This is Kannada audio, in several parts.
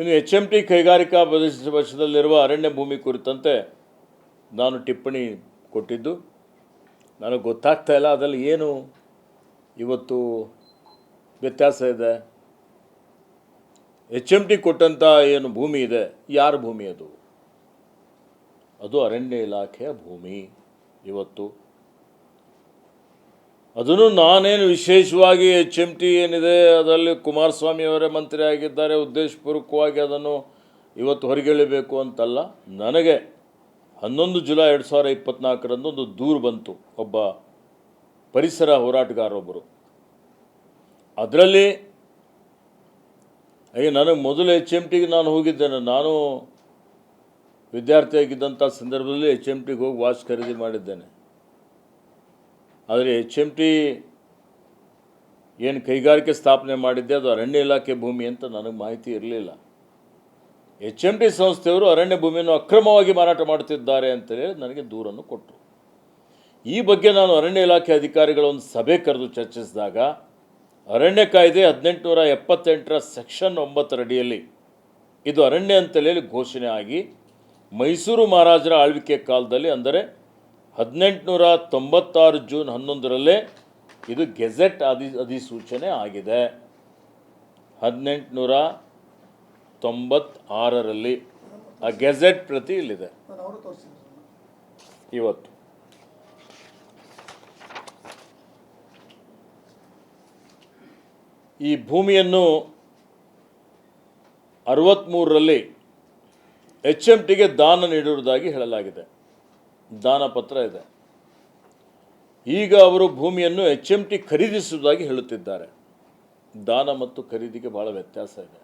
ಇನ್ನು ಎಚ್ ಎಂ ಟಿ ಕೈಗಾರಿಕಾ ಪ್ರದೇಶ ವಶದಲ್ಲಿರುವ ಅರಣ್ಯ ಭೂಮಿ ಕುರಿತಂತೆ ನಾನು ಟಿಪ್ಪಣಿ ಕೊಟ್ಟಿದ್ದು. ನನಗೆ ಗೊತ್ತಾಗ್ತಾ ಇಲ್ಲ, ಅದರಲ್ಲಿ ಏನು ಇವತ್ತು ವ್ಯತ್ಯಾಸ ಇದೆ? ಎಚ್ ಎಂ ಟಿ ಕೊಟ್ಟಂಥ ಏನು ಭೂಮಿ ಇದೆ, ಯಾರ ಭೂಮಿ ಅದು? ಅದು ಅರಣ್ಯ ಇಲಾಖೆಯ ಭೂಮಿ ಇವತ್ತು. ಅದನ್ನು ನಾನೇನು ವಿಶೇಷವಾಗಿ ಎಚ್ ಎಂ ಟಿ ಏನಿದೆ, ಅದರಲ್ಲಿ ಕುಮಾರಸ್ವಾಮಿ ಅವರೇ ಮಂತ್ರಿ ಆಗಿದ್ದಾರೆ, ಉದ್ದೇಶಪೂರ್ವಕವಾಗಿ ಅದನ್ನು ಇವತ್ತು ಹೊರಗೆಳಿಬೇಕು ಅಂತಲ್ಲ. ನನಗೆ ಹನ್ನೊಂದು ಜುಲೈ ಎರಡು ಸಾವಿರ ಇಪ್ಪತ್ತ್ನಾಲ್ಕರಂದು ಒಂದು ದೂರು ಬಂತು, ಒಬ್ಬ ಪರಿಸರ ಹೋರಾಟಗಾರೊಬ್ಬರು ಅದರಲ್ಲಿ ಹಾಗೆ ನನಗೆ ಮೊದಲು ಎಚ್ ಎಂ ಟಿಗೆ ನಾನು ಹೋಗಿದ್ದೇನೆ. ನಾನು ವಿದ್ಯಾರ್ಥಿಯಾಗಿದ್ದಂಥ ಸಂದರ್ಭದಲ್ಲಿ ಎಚ್ ಎಂ ಟಿಗೆ ಹೋಗಿ ವಾಚ್ ಖರೀದಿ ಮಾಡಿದ್ದೇನೆ. ಆದರೆ ಎಚ್ ಎಂ ಟಿ ಏನು ಕೈಗಾರಿಕೆ ಸ್ಥಾಪನೆ ಮಾಡಿದ್ದೆ ಅದು ಅರಣ್ಯ ಇಲಾಖೆ ಭೂಮಿ ಅಂತ ನನಗೆ ಮಾಹಿತಿ ಇರಲಿಲ್ಲ. ಎಚ್ ಎಂ ಟಿ ಸಂಸ್ಥೆಯವರು ಅರಣ್ಯ ಭೂಮಿಯನ್ನು ಅಕ್ರಮವಾಗಿ ಮಾರಾಟ ಮಾಡುತ್ತಿದ್ದಾರೆ ಅಂತೇಳಿ ನನಗೆ ದೂರನ್ನು ಕೊಟ್ಟರು. ಈ ಬಗ್ಗೆ ನಾನು ಅರಣ್ಯ ಇಲಾಖೆ ಅಧಿಕಾರಿಗಳ ಒಂದು ಸಭೆ ಕರೆದು ಚರ್ಚಿಸಿದಾಗ ಅರಣ್ಯ ಕಾಯ್ದೆ ಹದಿನೆಂಟುನೂರ ಎಪ್ಪತ್ತೆಂಟರ ಸೆಕ್ಷನ್ ಒಂಬತ್ತರಡಿಯಲ್ಲಿ ಇದು ಅರಣ್ಯ ಅಂತೇಳಿ ಘೋಷಣೆ ಆಗಿ ಮೈಸೂರು ಮಹಾರಾಜರ ಆಳ್ವಿಕೆ ಕಾಲದಲ್ಲಿ ಅಂದರೆ ಹದಿನೆಂಟುನೂರ ತೊಂಬತ್ತಾರು ಜೂನ್ ಹನ್ನೊಂದರಲ್ಲೇ ಇದು ಗೆಜೆಟ್ ಅಧಿ ಅಧಿಸೂಚನೆ ಆಗಿದೆ. ಹದಿನೆಂಟುನೂರ ತೊಂಬತ್ತಾರರಲ್ಲಿ ಆ ಗೆಜೆಟ್ ಪ್ರತಿ ಇಲ್ಲಿದೆ. ಇವತ್ತು. ಈ ಭೂಮಿಯನ್ನು ಅರವತ್ತ್ಮೂರರಲ್ಲಿ ಎಚ್ ಎಂ ಟಿಗೆ ದಾನ ನೀಡಿರುವುದಾಗಿ ಹೇಳಲಾಗಿದೆ. ದಾನ ಪತ್ರ ಇದೆ. ಈಗ ಅವರು ಭೂಮಿಯನ್ನು ಎಚ್ ಎಂ ಟಿ ಖರೀದಿಸುವುದಾಗಿ ಹೇಳುತ್ತಿದ್ದಾರೆ. ದಾನ ಮತ್ತು ಖರೀದಿಗೆ ಭಾಳ ವ್ಯತ್ಯಾಸ ಇದೆ.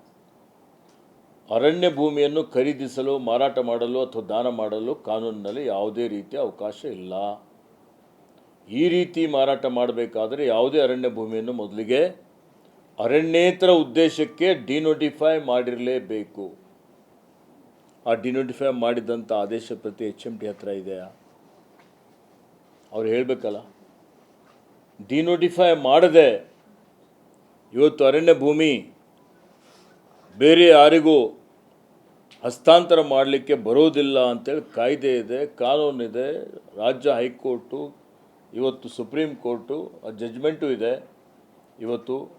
ಅರಣ್ಯ ಭೂಮಿಯನ್ನು ಖರೀದಿಸಲು, ಮಾರಾಟ ಮಾಡಲು ಅಥವಾ ದಾನ ಮಾಡಲು ಕಾನೂನಿನಲ್ಲಿ ಯಾವುದೇ ರೀತಿಯ ಅವಕಾಶ ಇಲ್ಲ. ಈ ರೀತಿ ಮಾರಾಟ ಮಾಡಬೇಕಾದರೆ ಯಾವುದೇ ಅರಣ್ಯ ಭೂಮಿಯನ್ನು ಮೊದಲಿಗೆ ಅರಣ್ಯೇತರ ಉದ್ದೇಶಕ್ಕೆ ಡಿನೋಟಿಫೈ ಮಾಡಿರಲೇಬೇಕು. ಆ ಡಿನೋಟಿಫೈ ಮಾಡಿದ್ದಂಥ ಆದೇಶ ಪ್ರತಿ ಎಚ್ ಎಂ ಟಿ ಹತ್ರ ಇದೆಯಾ ಅವ್ರು ಹೇಳಬೇಕಲ್ಲ. ಡಿನೋಟಿಫೈ ಮಾಡದೆ ಇವತ್ತು ಅರಣ್ಯ ಭೂಮಿ ಬೇರೆ ಯಾರಿಗೂ ಹಸ್ತಾಂತರ ಮಾಡಲಿಕ್ಕೆ ಬರೋದಿಲ್ಲ ಅಂತೇಳಿ ಕಾಯ್ದೆ ಇದೆ, ಕಾನೂನಿದೆ. ರಾಜ್ಯ ಹೈಕೋರ್ಟು, ಇವತ್ತು ಸುಪ್ರೀಂ ಕೋರ್ಟು ಆ ಜಜ್ಮೆಂಟು ಇದೆ. ಇವತ್ತು